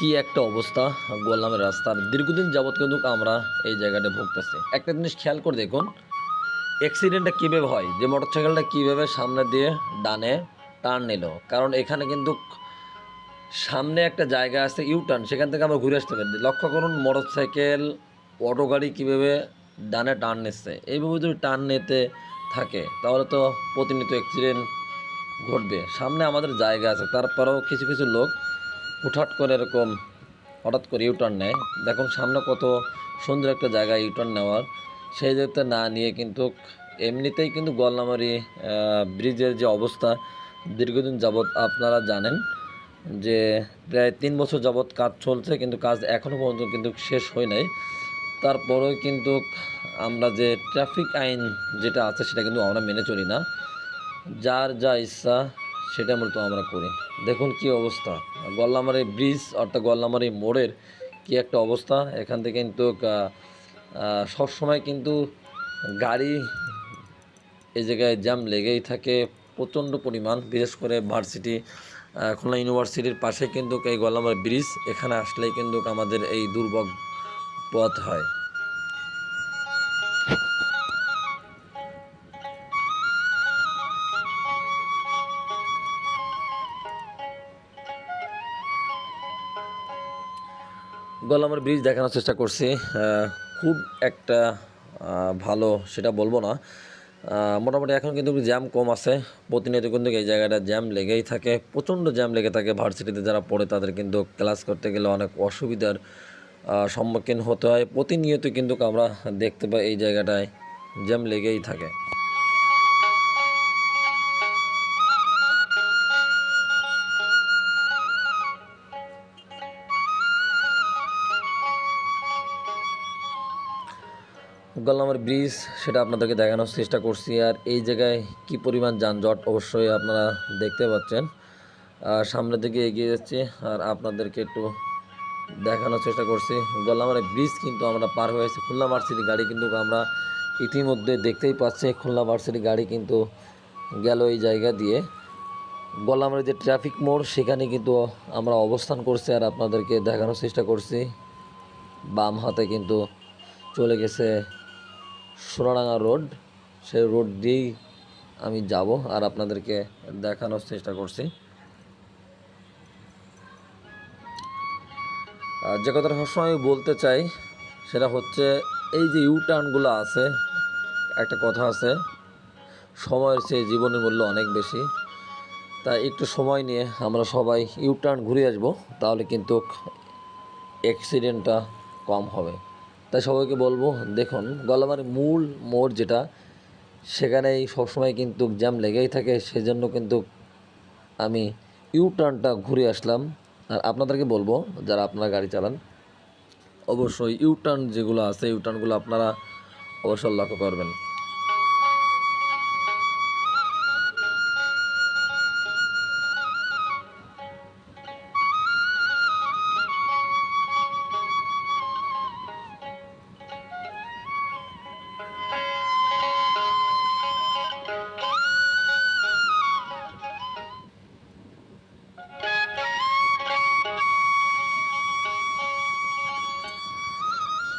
কি একটা অবস্থা? গোলামের রাস্তার দীর্ঘদিন যাবৎ কিন্তু আমরা এই জায়গাটা ভুগতেছি। একটা জিনিস খেয়াল করে দেখুন অ্যাক্সিডেন্টটা কীভাবে হয়? যে মোটরসাইকেলটা কীভাবে সামনে দিয়ে ডানে টার্ন নিল? কারণ এখানে কিন্তু সামনে একটা জায়গা আছে ইউ টার্ন সেখান থেকে আমরা ঘুরে আসতে পারি। লক্ষ্য করুন মোটরসাইকেল অটো গাড়ি কীভাবে ডানে টার্ন নিচ্ছে? এইভাবে যদি টার্ন নিতে থাকে, তাহলে তো প্রতিনিয়ত অ্যাক্সিডেন্ট ঘটবে। সামনে আমাদের জায়গা আছে, তারপরেও কিছু কিছু লোক হুটহাট করে এরকম হঠাৎ করে ইউটার্ন নেয়। দেখুন, সামনে কত সুন্দর একটা জায়গা ইউটার্ন নেওয়ার। সেই জায়গাতে না নিয়ে কিন্তু এমনিতেই কিন্তু গলনামারি ব্রিজের যে অবস্থা, দীর্ঘদিন যাবৎ আপনারা জানেন যে প্রায় তিন বছর যাবৎ কাজ চলছে, কিন্তু কাজ এখনও পর্যন্ত কিন্তু শেষ হয় নাই। তারপরেও কিন্তু আমরা যে ট্রাফিক আইন যেটা আছে, সেটা কিন্তু আমরা মেনে চলি না। যার যা ইচ্ছা সেটা মূলত আমরা করি। দেখুন কি অবস্থা। গল্লামারি ব্রিজ অর্থাৎ গল্লামারি মোড়ের কি একটা অবস্থা? এখান থেকে কিন্তু সবসময় কিন্তু গাড়ি এই জায়গায় জ্যাম লেগেই থাকে। প্রচণ্ড পরিমাণ, বিশেষ করে ভার্সিটি খুলনা ইউনিভার্সিটির পাশে কিন্তু এই গল্লামারি ব্রিজ, এখানে আসলেই কিন্তু আমাদের এই দুর্ভোগ পথ হয়। গলামের ব্রিজ দেখানোর চেষ্টা করছি। খুব একটা ভালো সেটা বলব না। মোটামুটি এখন কিন্তু জ্যাম কম আছে। প্রতিনিয়ত কিন্তু এই জায়গাটা জ্যাম লেগেই থাকে। প্রচণ্ড জ্যাম লেগে থাকে ভার্সিটিতে যারা পড়ে তাদের কিন্তু ক্লাস করতে গেলে অনেক অসুবিধার সম্মুখীন হতে হয়। প্রতিনিয়ত কিন্তু আমরা দেখতে পাই এই জায়গাটায় জ্যাম লেগেই থাকে। গল্লামার ব্রিজ সেটা আপনাদেরকে দেখানোর চেষ্টা করছি। আর এই জায়গায় কি পরিমাণ যানজট, অবশ্যই আপনারা দেখতে পাচ্ছেন। আর সামনের দিকে এগিয়ে যাচ্ছে, আর আপনাদেরকে একটু দেখানোর চেষ্টা করছি। গল্লামার ব্রিজ কিন্তু আমরা পার হয়েছি খুলনা ভার্সিটি গাড়ি, কিন্তু আমরা ইতিমধ্যে দেখতেই পাচ্ছি খুলনা ভার্সিটি গাড়ি কিন্তু গেল এই জায়গা দিয়ে। গল্লামার যে ট্রাফিক মোড়, সেখানে কিন্তু আমরা অবস্থান করছি, আর আপনাদেরকে দেখানোর চেষ্টা করছি। বাম হাতে কিন্তু চলে গেছে সোনাডাঙ্গা রোড, সেই রোড দিয়েই আমি যাব আর আপনাদেরকে দেখানোর চেষ্টা করছি। যে কথাটা সবসময় আমি বলতে চাই, সেটা হচ্ছে এই যে ইউ টার্নগুলো আছে, একটা কথা আছে, সময়ের চেয়ে জীবনের মূল্য অনেক বেশি। তাই একটু সময় নিয়ে আমরা সবাই ইউ টার্ন ঘুরে আসব, তাহলে কিন্তু অ্যাক্সিডেন্টটা কম হবে। তাই সবাইকে বলব, দেখুন গলামার মূল মোড় যেটা, সেখানেই সবসময় কিন্তু জ্যাম লেগেই থাকে, সেজন্য কিন্তু আমি ইউ টার্নটা ঘুরে আসলাম। আর আপনাদেরকে বলব, যারা আপনারা গাড়ি চালান, অবশ্যই ইউ টার্ন যেগুলো আছে ইউ টার্নগুলো আপনারা অবশ্যই লক্ষ্য করবেন।